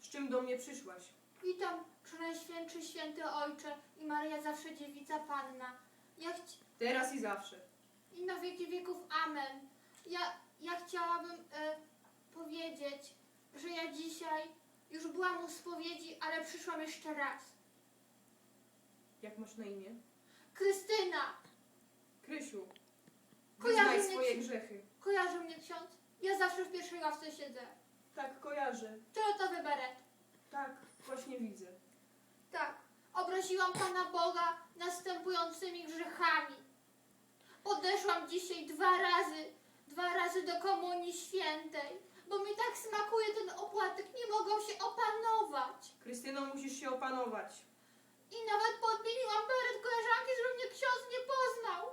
Z czym do mnie przyszłaś? Witam, Przenajświętszy Święty Ojcze i Maria Zawsze Dziewica Panna. Ja chci... Teraz i zawsze. I na wieki wieków Amen. Ja, ja chciałabym e, powiedzieć, że ja dzisiaj już byłam u spowiedzi, ale przyszłam jeszcze raz. Jak masz na imię? Krystyna, Krysiu, Kojarzy wyznaj mnie swoje ci- grzechy. kojarzy mnie ksiądz? Ja zawsze w pierwszej ławce siedzę. Tak, kojarzę. Fioletowy beret. Tak, właśnie widzę. Tak, obraziłam Pana Boga następującymi grzechami. Podeszłam dzisiaj dwa razy, dwa razy do Komunii Świętej, bo mi tak smakuje ten opłatek, nie mogą się opanować. Krystyno, musisz się opanować. I nawet podmieniłam beret koleżanki, żeby mnie ksiądz nie poznał.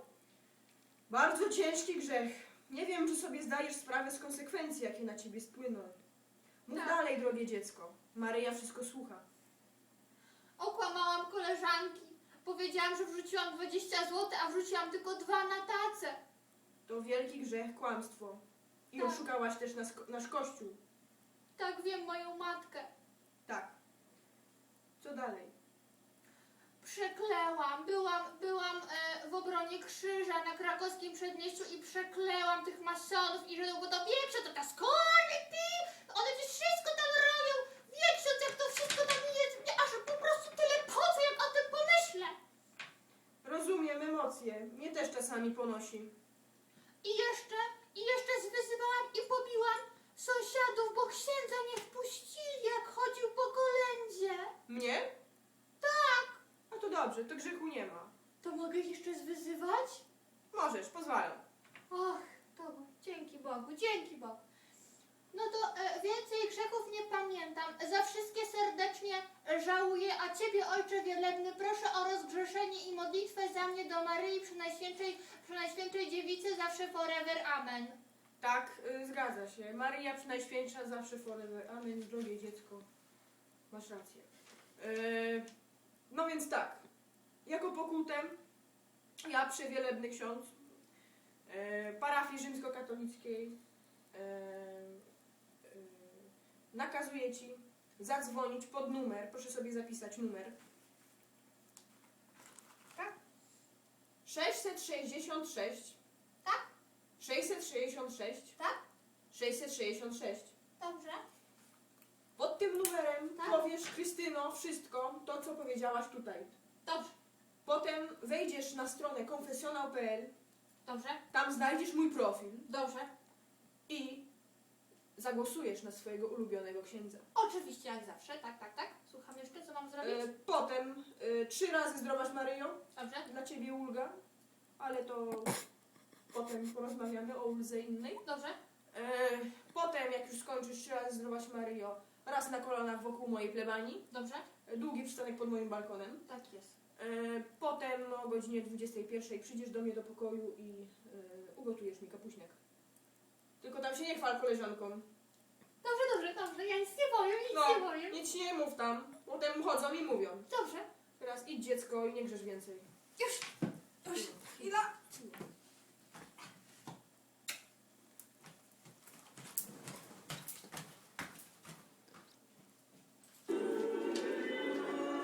Bardzo ciężki grzech. Nie wiem, czy sobie zdajesz sprawę z konsekwencji, jakie na ciebie spłyną. Mów Tak. dalej, drogie dziecko. Maryja wszystko słucha. Okłamałam koleżanki. Powiedziałam, że wrzuciłam 20 zł, a wrzuciłam tylko dwa na tacę. To wielki grzech, kłamstwo. I Tak. oszukałaś też nas, nasz kościół. Tak wiem moją matkę. Tak. Co dalej? Przeklełam, byłam, byłam e, w obronie krzyża na krakowskim przedmieściu i przeklełam tych masonów i bo to wie ksiądz, to ta skorpi, one przecież wszystko tam robią, wie ksiądz, jak to wszystko tam jest, mnie aż po prostu tyle poco, jak o tym pomyślę. Rozumiem emocje. Mnie też czasami ponosi. I jeszcze, i jeszcze zwyzywałam i pobiłam sąsiadów, bo księdza nie wpuścili, jak chodził po kolędzie. Mnie? Tak. A to dobrze, to grzechu nie ma. To mogę jeszcze zwyzywać? Możesz, pozwalam. Och, to dzięki Bogu, dzięki Bogu. No to e, więcej grzechów nie pamiętam. Za wszystkie serdecznie żałuję, a Ciebie, Ojcze Wielebny, proszę o rozgrzeszenie i modlitwę za mnie do Maryi Przenajświętszej, Przenajświętszej Dziewicy, zawsze forever. Amen. Tak, y, zgadza się. Maryja Najświętsza zawsze forever. Amen, drogie dziecko. Masz rację. Y, no więc tak. Jako pokutem ja, przewielebny ksiądz y, parafii rzymskokatolickiej y, y, nakazuję Ci zadzwonić pod numer. Proszę sobie zapisać numer. Tak? 666 Tak? 666 Tak? 666. Dobrze? Pod tym numerem Tak. powiesz Krystyno wszystko, to co powiedziałaś tutaj. Dobrze. Potem wejdziesz na stronę konfesjonal.pl, Dobrze? tam znajdziesz mój profil Dobrze. i zagłosujesz na swojego ulubionego księdza. Oczywiście, jak zawsze. Tak, tak, tak. Słucham jeszcze, co mam zrobić? E, potem e, trzy razy zdrowaś Maryjo, Dobrze? dla Ciebie ulga, ale to potem porozmawiamy o uldze innej. Dobrze? E, potem jak już skończysz trzy razy zdrowaś Maryjo, raz na kolanach wokół mojej plebanii, Dobrze? e, długi przystanek pod moim balkonem. Tak jest. E, Potem o godzinie 21 przyjdziesz do mnie do pokoju i e, ugotujesz mi kapuśniak. Tylko tam się nie chwal koleżanką. Dobrze, dobrze, dobrze. Ja nic nie powiem, nic No, nie powiem. nic nie mów tam. Potem chodzą i mówią. Dobrze. Teraz idź dziecko i nie grzesz więcej. Już. Już. Chwila.